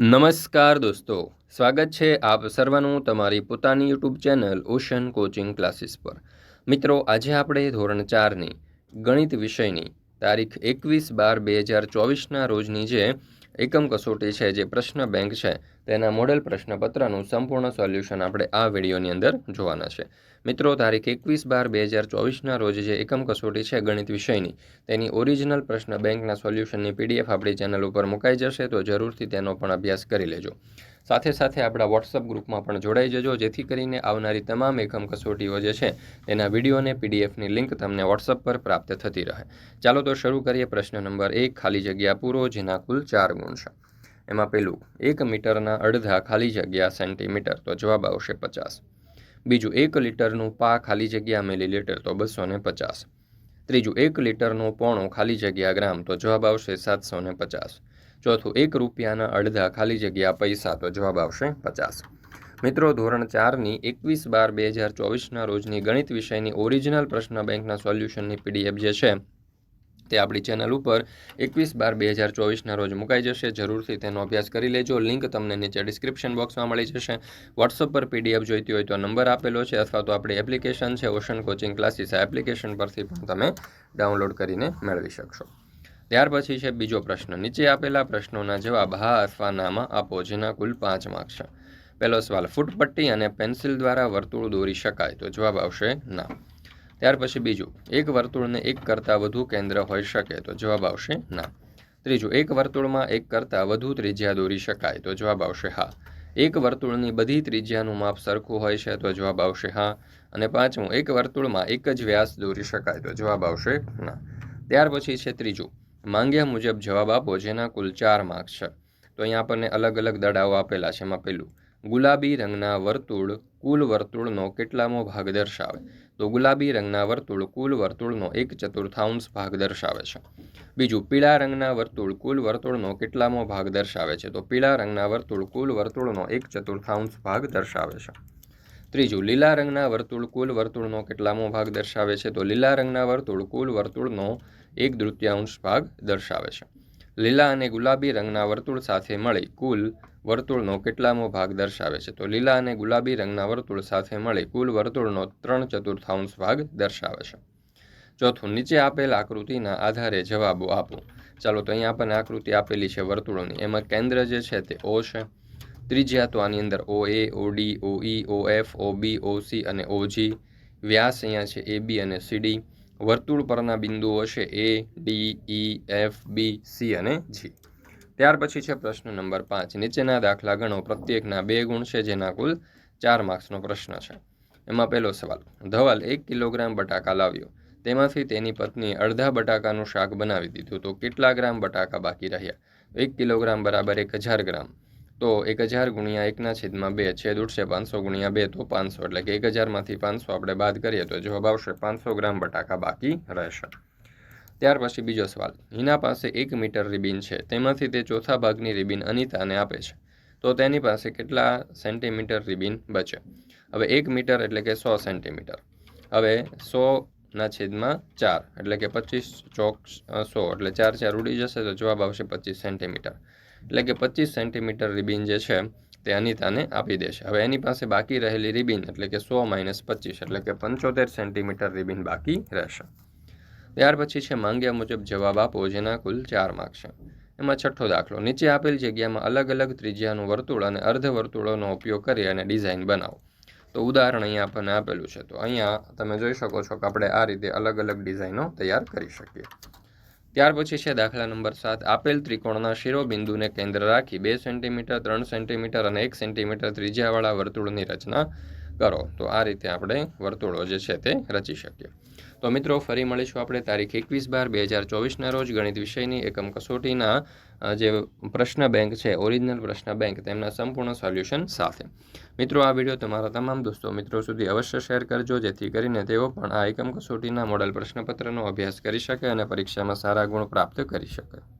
નમસ્કાર દોસ્તો, સ્વાગત છે આપ સર્વનું તમારી પોતાની YouTube channel ocean coaching classes પર. મિત્રો, આજે આપણે ધોરણ ચારની ગણિત વિષયની તારીખ એકવીસ બાર બે હજાર ચોવીસના રોજની જે એકમ કસોટી છે, જે પ્રશ્ન બેંક છે તેના મોડેલ પ્રશ્નપત્રનું સંપૂર્ણ સોલ્યુશન આપણે આ વિડીયોની અંદર જોવાના છે. મિત્રો, તારીખ એકવીસ બાર બે હજાર ચોવીસના રોજ જે એકમ કસોટી છે ગણિત વિષયની, તેની ઓરિજિનલ પ્રશ્ન બેંકના સોલ્યુશનની પીડીએફ આપણી ચેનલ ઉપર મુકાઈ જશે, તો જરૂરથી તેનો પણ અભ્યાસ કરી લેજો. સાથે સાથે આપણા વોટ્સઅપ ગ્રુપમાં પણ જોડાઈ જજો, જેથી કરીને આવનારી તમામ એકમ કસોટીઓ જે છે, તેના વીડિયો અને પીડીએફની લિંક તમને વોટ્સઅપ પર પ્રાપ્ત થતી રહે. ચાલો તો શરૂ કરીએ પ્રશ્ન નંબર એક, ખાલી જગ્યા પૂરો, જેના કુલ ચાર ગુણ છે. એમાં પેલું, એક મીટરના અડધા ખાલી જગ્યા સેન્ટીમીટર, તો જવાબ આવશે પચાસ. બીજું, એક લીટરનું પા ખાલી જગ્યા મિલીલીટર, તો બસો ને પચાસ. ત્રીજું, એક લીટરનું પોણું ખાલી જગ્યા ગ્રામ, તો જવાબ આવશે સાતસો ને પચાસ. ચોથું, એક રૂપિયાના અડધા ખાલી જગ્યા પૈસા, તો જવાબ આવશે પચાસ. મિત્રો, ધોરણ ચારની એકવીસ બાર બે હજાર ચોવીસના રોજની ગણિત વિષયની ઓરિજિનલ પ્રશ્ન બેંકના સોલ્યુશનની પીડીએફ જે છે તે આપણી ચેનલ ઉપર એકવીસ બાર બે હજાર ચોવીસના રોજ મુકાઈ જશે. જરૂરથી તેનો અભ્યાસ કરી લેજો. લિંક તમને નીચે ડિસ્ક્રિપ્શન બોક્સમાં મળી જશે. વોટ્સઅપ પર પીડીએફ જોઈતી હોય તો નંબર આપેલો છે અથવા તો આપણી એપ્લિકેશન છે ઓશન કોચિંગ ક્લાસીસ આ એપ્લિકેશન પરથી પણ તમે ડાઉનલોડ કરીને મેળવી શકશો. ત્યાર પછી છે બીજો પ્રશ્ન. નીચે આપેલા પ્રશ્નોના જવાબ હા અથવા નામાં આપો, જેના કુલ પાંચ માર્ક છે. પહેલો સવાલ, ફૂટપટ્ટી અને પેન્સિલ દ્વારા વર્તુળ દોરી શકાય તો જવાબ આવશે ના. ત્યાર પછી બીજું, એક વર્તુળને એક કરતાં વધુ કેન્દ્ર હોઈ શકે તો જવાબ આવશે ના. ત્રીજું, એક વર્તુળમાં એક કરતાં વધુ ત્રિજ્યા દોરી શકાય તો જવાબ આવશે હા. એક વર્તુળની બધી ત્રિજ્યાનું માપ સરખું હોય છે તો જવાબ આવશે હા. અને પાંચમું, એક વર્તુળમાં એક જ વ્યાસ દોરી શકાય તો જવાબ આવશે ના. ત્યાર પછી છે ત્રીજું, માંગ્યા મુજબ જવાબ આપો જેના કુલ ચાર માર્ક્સ છે. તો અહીંયા આપણને અલગ અલગ દડાઓ આપેલા છે એમાં પહેલું ગુલાબી રંગના વર્તુળ કુલ વર્તુળનો કેટલામો ભાગ દર્શાવે? તો ગુલાબી રંગના વર્તુળ કુલ વર્તુળનો એક ચતુર્થાંશ ભાગ દર્શાવે છે. બીજું, પીળા રંગના વર્તુળ કુલ વર્તુળનો કેટલામો ભાગ દર્શાવે છે? તો પીળા રંગના વર્તુળ કુલ વર્તુળનો એક ચતુર્થાંશ ભાગ દર્શાવે છે. ત્રીજું, લીલા રંગના વર્તુળ કુલ વર્તુળનો કેટલામો ભાગ દર્શાવે છે? તો લીલા રંગના વર્તુળ કુલ વર્તુળનો એક દૃત્યાંશ ભાગ દર્શાવે છે. લીલા અને ગુલાબી રંગના વર્તુળ સાથે મળી કુલ વર્તુળનો કેટલામો ભાગ દર્શાવે છે? તો લીલા અને ગુલાબી રંગના વર્તુળ સાથે મળી કુલ વર્તુળનો ત્રણ ચતુર્થાંશ ભાગ દર્શાવે છે. ચોથું, નીચે આપેલ આકૃતિના આધારે જવાબો આપો. ચાલો, તો અહીંયા આપણને આકૃતિ આપેલી છે વર્તુળોની. એમાં કેન્દ્ર જે છે તે ઓ છે. ત્રિજ્યા તો આની અંદર O, A, O, D, O, E, O, F, O, B, O, C અને ઓ, જી. વ્યાસ અહીંયા છે એ, બી અને સી, ડી. વર્તુળ પરના બિંદુઓ છે A D E F B C અને જી ત્યાર પછી છે પ્રશ્ન નંબર પાંચ. નીચેના દાખલા ગણો. પ્રત્યેકના બે ગુણ છે, જેના કુલ ચાર માર્ક્સનો પ્રશ્ન છે. એમાં પહેલો સવાલ. ધવલ એક કિલોગ્રામ બટાકા લાવ્યો. તેમાંથી તેની પત્નીએ અડધા બટાકાનું શાક બનાવી દીધું. તો કેટલા ગ્રામ બટાકા બાકી રહ્યા? એક કિલોગ્રામ બરાબર એક હજાર ગ્રામ. તો એક હજાર ગુણ્યા એકના છેદમાં બે છેદ ઉઠશે પાંચસો ગુણ્યા બે તો પાંચસો. એટલે કે એક હજારમાંથી પાંચસો આપણે બાદ કરીએ તો જવાબ આવશે પાંચસો ગ્રામ બટાકા બાકી રહેશે. ત્યાર પછી બીજો સવાલ. હિના પાસે એક મીટર રિબિન છે. તેમાંથી તે ચોથા ભાગની રિબિન અનિતાને આપે છે. તો તેની પાસે કેટલા સેન્ટીમીટર રિબિન બચે? હવે એક મીટર એટલે કે સો સેન્ટીમીટર. હવે સોના છેદમાં ચાર એટલે કે પચીસ ચોક સો. એટલે ચાર ચાર ઉડી જશે તો જવાબ આવશે પચીસ સેન્ટીમીટર. એટલે કે પચીસ સેન્ટીમીટર રિબિન જે છે તે અનિતાને આપી દેશે. હવે એની પાસે બાકી રહેલી રિબિન એટલે કે સો માઇનસ પચીસ એટલે કે પંચોતેર સેન્ટીમીટર રિબિન બાકી રહેશે. ત્યાર પછી છે માંગ્યા મુજબ જવાબ આપો જેના કુલ ચાર માર્ક છે. એમાં છઠ્ઠો દાખલો. નીચે આપેલ જગ્યામાં અલગ અલગ ત્રિજ્યાનું વર્તુળ અને અર્ધ વર્તુળોનો ઉપયોગ કરી અને ડિઝાઇન બનાવો. તો ઉદાહરણ અહીંયા આપણને આપેલું છે. તો અહીંયા તમે જોઈ શકો છો કે આપણે આ રીતે અલગ અલગ ડિઝાઇનો તૈયાર કરી શકીએ. ત્યાર પછી છે દાખલા નંબર સાત. આપેલ ત્રિકોણના શિરોબિંદુને કેન્દ્ર રાખી બે સેન્ટીમીટર ત્રણ સેન્ટીમીટર અને એક સેન્ટીમીટર ત્રિજ્યાવાળા વર્તુળની રચના કરો. તો આ રીતે આપણે વર્તુળો જે છે તે રચી શકીએ. તો મિત્રો, ફરી મળીશું આપણે તારીખ એકવીસ બાર બે હજાર ચોવીસના રોજ ગણિત વિષયની એકમ કસોટીના જે પ્રશ્ન બેંક છે, ઓરિજિનલ પ્રશ્ન બેંક, તેમના સંપૂર્ણ સોલ્યુશન સાથે. મિત્રો, આ વીડિયો તમારા તમામ દોસ્તો મિત્રો સુધી અવશ્ય શેર કરજો, જેથી કરીને તેઓ પણ આ એકમ કસોટીના મોડલ પ્રશ્નપત્રનો અભ્યાસ કરી શકે અને પરીક્ષામાં સારા ગુણ પ્રાપ્ત કરી શકે.